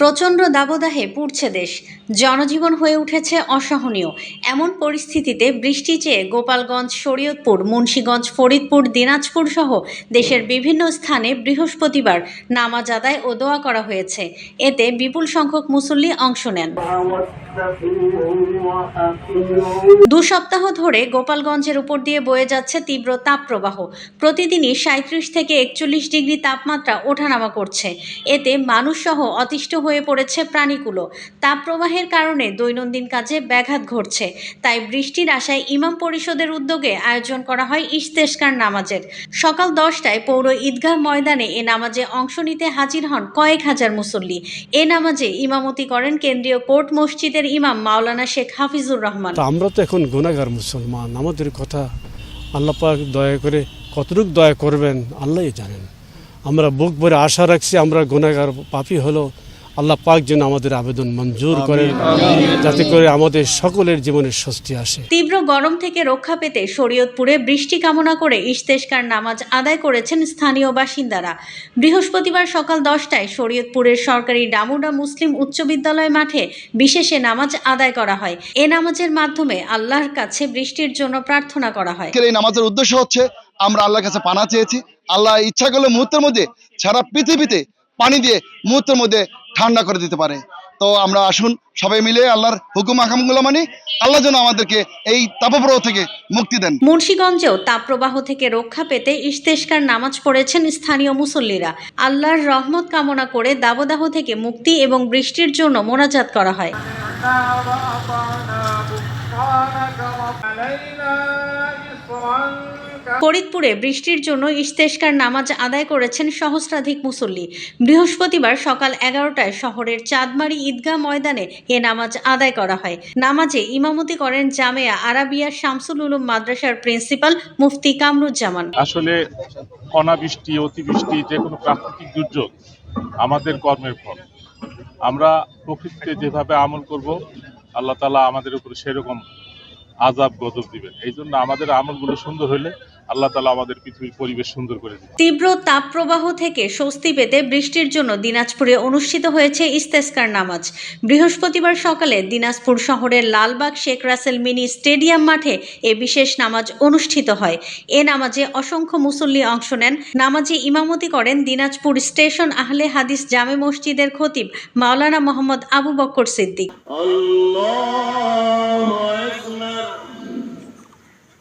প্রচণ্ড দাবদাহে পুড়ছে দেশ। জনজীবন হয়ে উঠেছে অসহনীয়। এমন পরিস্থিতিতে বৃষ্টি চেয়ে গোপালগঞ্জ, শরীয়তপুর, মুন্সীগঞ্জ, ফরিদপুর, দিনাজপুর সহ দেশের বিভিন্ন স্থানে বৃহস্পতিবার নামাজ আদায় ও দোয়া করা হয়েছে। এতে বিপুল সংখ্যক মুসল্লি অংশ নেন। দু সপ্তাহ ধরে গোপালগঞ্জের উপর দিয়ে বয়ে যাচ্ছে তীব্র তাপপ্রবাহ। প্রতিদিনই সাঁত্রিশ থেকে একচল্লিশ ডিগ্রি তাপমাত্রা ওঠানামা করছে। এতে মানুষসহ অতিষ্ঠ হয়ে পড়েছে প্রাণীকুলো তাপপ্রবাহের কারণে দৈনন্দিন কাজে ব্যাঘাত ঘটছে। তাই বৃষ্টির আশায় ইমাম পরিষদের উদ্যোগে আয়োজন করা হয় ইস্তেস্কার নামাজের। সকাল দশটায় পৌর ঈদগাহ ময়দানে এ নামাজে অংশ নিতে হাজির হন কয়েক হাজার মুসল্লি। এ নামাজে ইমামতি করেন কেন্দ্রীয় কোর্ট মসজিদের ইমাম মাওলানা শেখ হাফিজুর রহমান। আমরা তো এখন গুণাগার মুসলমান। আমাদের কথা আল্লাহ পাক দয়া করে কতটুকু দয়া করবেন, আল্লাহই জানেন। আমরা বুক ভরে আশা রাখছি আমরা গুণাগার পাপি হলো আল্লাহ পাক যেন আমাদের আবেদন মঞ্জুর করেন যাতে করে আমাদের সকলের জীবনে স্বস্তি আসে। তীব্র গরম থেকে রক্ষা পেতে শরীয়তপুরে বৃষ্টি কামনা করে ইশতেস্কার নামাজ আদায় করেছেন স্থানীয় বাসিন্দারা। বৃহস্পতিবার সকাল দশটায় শরীয়তপুরের সরকারি ডামুডা মুসলিম উচ্চ বিদ্যালয় মাঠে বিশেষে নামাজ আদায় করা হয়। এ নামাজের মাধ্যমে আল্লাহর কাছে বৃষ্টির জন্য প্রার্থনা করা হয়। এই নামাজের উদ্দেশ্য হচ্ছে আমরা আল্লাহর কাছে পানা চেয়েছি। আল্লাহ ইচ্ছা করলে মুহূর্তের মধ্যে সারা পৃথিবীতে পানি দিয়ে মুহূর্তের মধ্যে ঠান্ডা করে দিতে পারে তো আমরা আসুন সবাই মিলে আল্লাহর হুকুম আকামগুলো মানি আল্লাহ যেন আমাদেরকে এই তাপপ্রবাহ থেকে মুক্তি দেন মুন্সীগঞ্জেও তাপপ্রবাহ থেকে রক্ষা পেতে ইশতেস্কার নামাজ পড়েছেন স্থানীয় মুসল্লিরা আল্লাহর রহমত কামনা করে দাবদাহ থেকে মুক্তি এবং বৃষ্টির জন্য মোনাজাত করা হয় ফরিদপুরে বৃষ্টির জন্য ইশতেস্কার নামাজ আদায় করেছেন সহস্রাধিক মুসল্লি। বৃহস্পতিবার সকাল এগারোটায় শহরের চাঁদমারি ঈদগাহ ময়দানে এ নামাজ আদায় করা হয়। নামাজে ইমামতি করেন জামেয়া আরাবিয়া শামসুল উলুম মাদ্রাসার প্রিন্সিপাল মুফতি কামরুজ্জামান। আসলে অনাবৃষ্টি, অতিবৃষ্টি, যে কোনো প্রাকৃতিক দুর্যোগ আমাদের কর্মের ফল। আমরা প্রকৃতিতে যেভাবে আমল করব, আল্লাহ তালা আমাদের উপরে সেরকম আজাব গজব দিবেন। এই জন্য আমাদের আমলগুলো সুন্দর হলে আল্লাহ তালা আমাদের পৃথিবীর পরিবেশ সুন্দর করে দিবে তীব্র তাপপ্রবাহ থেকে স্বস্তি পেতে বৃষ্টির জন্য দিনাজপুরে অনুষ্ঠিত হয়েছে ইস্তেস্কার নামাজ। বৃহস্পতিবার সকালে দিনাজপুর শহরের লালবাগ শেখ রাসেল মিনি স্টেডিয়াম মাঠে এ বিশেষ নামাজ অনুষ্ঠিত হয়। এ নামাজে অসংখ্য মুসল্লি অংশ নেন। নামাজে ইমামতি করেন দিনাজপুর স্টেশন আহলে হাদিস জামে মসজিদের খতিব মাওলানা মোহাম্মদ আবু বক্কর সিদ্দিক। আল্লাহ